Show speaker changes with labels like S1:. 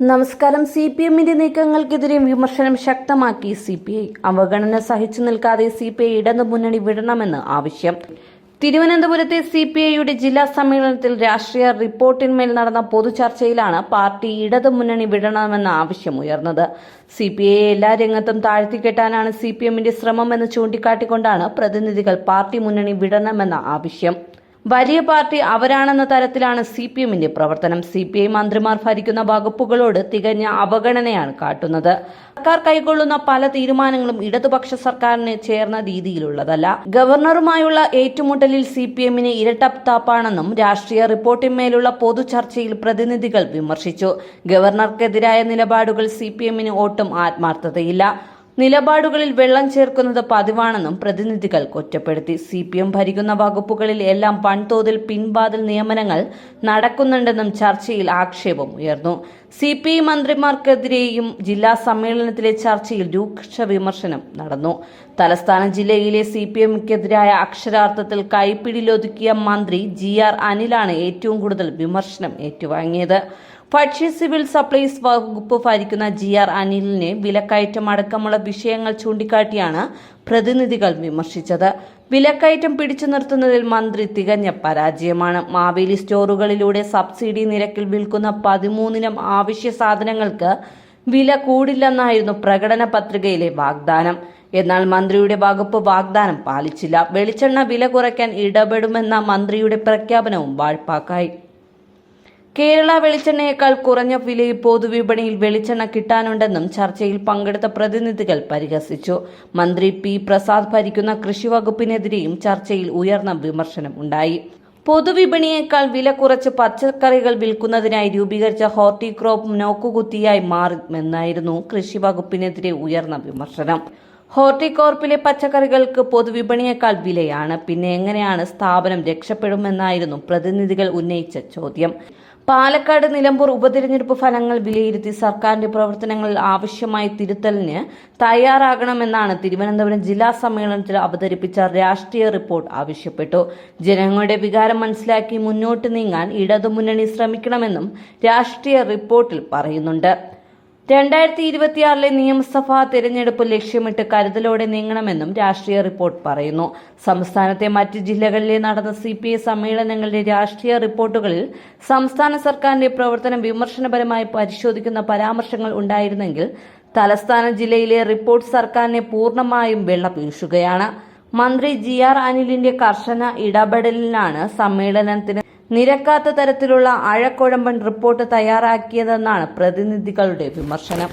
S1: നമസ്കാരം. C P എമ്മിന്റെ നീക്കങ്ങൾക്കെതിരെ വിമർശനം ശക്തമാക്കി സി പി ഐ അവഗണന സഹിച്ചു നിൽക്കാതെ സി പി ഐ ഇടതു മുന്നണി വിടണമെന്ന് ആവശ്യം. തിരുവനന്തപുരത്തെ സി പി ഐയുടെ ജില്ലാ സമ്മേളനത്തിൽ രാഷ്ട്രീയ റിപ്പോർട്ടിന്മേൽ നടന്ന പൊതുചർച്ചയിലാണ് പാർട്ടി ഇടതു മുന്നണി വിടണമെന്ന ആവശ്യം ഉയർന്നത്. സി പി ഐ എല്ലാ രംഗത്തും താഴ്ത്തിക്കെട്ടാനാണ് സി പി എമ്മിന്റെ ശ്രമമെന്ന് ചൂണ്ടിക്കാട്ടിക്കൊണ്ടാണ് പ്രതിനിധികൾ പാർട്ടി മുന്നണി വിടണമെന്ന ആവശ്യം. വലിയ പാർട്ടി അവരാണെന്ന തരത്തിലാണ് സി പി എമ്മിന്റെ പ്രവർത്തനം. സി പി ഐ മന്ത്രിമാർ ഭരിക്കുന്ന വകുപ്പുകളോട് തികഞ്ഞ അവഗണനയാണ് കാട്ടുന്നത്. സർക്കാർ കൈക്കൊള്ളുന്ന പല തീരുമാനങ്ങളും ഇടതുപക്ഷ സർക്കാരിന് ചേർന്ന രീതിയിലുള്ളതല്ല. ഗവർണറുമായുള്ള ഏറ്റുമുട്ടലിൽ സി പി എമ്മിന് ഇരട്ടത്താപ്പാണെന്നും രാഷ്ട്രീയ റിപ്പോർട്ടിന്മേലുള്ള പൊതു ചർച്ചയിൽ പ്രതിനിധികൾ വിമർശിച്ചു. ഗവർണർക്കെതിരായ നിലപാടുകൾ സി പി എമ്മിന് ഒട്ടും ആത്മാർത്ഥതയില്ല. നിലപാടുകളിൽ വെള്ളം ചേർക്കുന്നത് പതിവാണെന്നും പ്രതിനിധികൾ കുറ്റപ്പെടുത്തി. സി പി എം ഭരിക്കുന്ന വകുപ്പുകളിൽ എല്ലാം വൻതോതിൽ പിൻവാതിൽ നിയമനങ്ങൾ നടക്കുന്നുണ്ടെന്നും ചർച്ചയിൽ ആക്ഷേപം ഉയർന്നു. സി പി ഐ മന്ത്രിമാർക്കെതിരെയും ജില്ലാ സമ്മേളനത്തിലെ ചർച്ചയിൽ രൂക്ഷ വിമർശനം നടന്നു. തലസ്ഥാന ജില്ലയിലെ സി പി എമ്മിക്കെതിരായ അക്ഷരാർത്ഥത്തിൽ കൈപ്പിടിയിലൊതുക്കിയ മന്ത്രി ജി ആർ അനിലാണ് ഏറ്റവും കൂടുതൽ വിമർശനം ഏറ്റുവാങ്ങിയത്. ഭക്ഷ്യ സിവിൽ സപ്ലൈസ് വകുപ്പ് ഭരിക്കുന്ന ജി ആർ അനിലിനെ വിലക്കയറ്റം അടക്കമുള്ള വിഷയങ്ങൾ ചൂണ്ടിക്കാട്ടിയാണ് പ്രതിനിധികൾ വിമർശിച്ചത്. വിലക്കയറ്റം പിടിച്ചു നിർത്തുന്നതിൽ മന്ത്രി തികഞ്ഞ പരാജയമാണ്. മാവേലി സ്റ്റോറുകളിലൂടെ സബ്സിഡി നിരക്കിൽ വിൽക്കുന്ന പതിമൂന്നിനം ആവശ്യ സാധനങ്ങൾക്ക് വില കൂടില്ലെന്നായിരുന്നു പ്രകടന പത്രികയിലെ വാഗ്ദാനം. എന്നാൽ മന്ത്രിയുടെ വകുപ്പ് വാഗ്ദാനം പാലിച്ചില്ല. വെളിച്ചെണ്ണ വില കുറയ്ക്കാൻ ഇടപെടുമെന്ന മന്ത്രിയുടെ പ്രഖ്യാപനവും വാഴ്പാക്കായി കേരള വെളിച്ചെണ്ണയേക്കാൾ കുറഞ്ഞ വിലയിൽ പൊതുവിപണിയിൽ വെളിച്ചെണ്ണ കിട്ടാനുണ്ടെന്നും ചർച്ചയിൽ പങ്കെടുത്ത പ്രതിനിധികൾ പരിഹസിച്ചു. മന്ത്രി പി പ്രസാദ് ഭരിക്കുന്ന കൃഷി വകുപ്പിനെതിരെയും ചർച്ചയിൽ ഉയർന്ന വിമർശനം ഉണ്ടായി. പൊതുവിപണിയേക്കാൾ വില കുറച്ച് പച്ചക്കറികൾ വിൽക്കുന്നതിനായി രൂപീകരിച്ച ഹോർട്ടിക്രോപ്പ് നോക്കുകുത്തിയായി മാറുമെന്നായിരുന്നു കൃഷി വകുപ്പിനെതിരെ ഉയർന്ന വിമർശനം. ഹോർട്ടികോർപ്പിലെ പച്ചക്കറികൾക്ക് പൊതുവിപണിയേക്കാൾ വിലയാണ്. പിന്നെ എങ്ങനെയാണ് സ്ഥാപനം രക്ഷപ്പെടുമെന്നായിരുന്നു പ്രതിനിധികൾ ഉന്നയിച്ച ചോദ്യം. പാലക്കാട് നിലമ്പൂർ ഉപതിരഞ്ഞെടുപ്പ് ഫലങ്ങൾ വിലയിരുത്തി സർക്കാരിന്റെ പ്രവർത്തനങ്ങളിൽ ആവശ്യമായ തിരുത്തലിന് തയ്യാറാകണമെന്നാണ് തിരുവനന്തപുരം ജില്ലാ സമ്മേളനത്തിൽ അവതരിപ്പിച്ച രാഷ്ട്രീയ റിപ്പോർട്ട് ആവശ്യപ്പെട്ടു. ജനങ്ങളുടെ വികാരം മനസ്സിലാക്കി മുന്നോട്ട് നീങ്ങാൻ ഇടതുമുന്നണി ശ്രമിക്കണമെന്നും രാഷ്ട്രീയ റിപ്പോർട്ടിൽ പറയുന്നുണ്ട്. രണ്ടായിരത്തി ഇരുപത്തിയാറിലെ നിയമസഭാ തെരഞ്ഞെടുപ്പ് ലക്ഷ്യമിട്ട് കരുതലോടെ നീങ്ങണമെന്നും രാഷ്ട്രീയ റിപ്പോർട്ട് പറയുന്നു. സംസ്ഥാനത്തെ മറ്റ് ജില്ലകളിലെ നടന്ന സി പി ഐ സമ്മേളനങ്ങളിലെ രാഷ്ട്രീയ റിപ്പോർട്ടുകളിൽ സംസ്ഥാന സർക്കാരിന്റെ പ്രവർത്തനം വിമർശനപരമായി പരിശോധിക്കുന്ന പരാമർശങ്ങൾ ഉണ്ടായിരുന്നെങ്കിൽ തലസ്ഥാന ജില്ലയിലെ റിപ്പോർട്ട് സർക്കാരിനെ പൂർണമായും വെള്ളപീശുകയാണ് മന്ത്രി ജി ആർ അനിലിന്റെ കർശന ഇടപെടലിലാണ് സമ്മേളനത്തിന് നിരക്കാത്ത തരത്തിലുള്ള ആഴക്കുഴമ്പൻ റിപ്പോർട്ട് തയ്യാറാക്കിയതെന്നാണ് പ്രതിനിധികളുടെ വിമർശനം.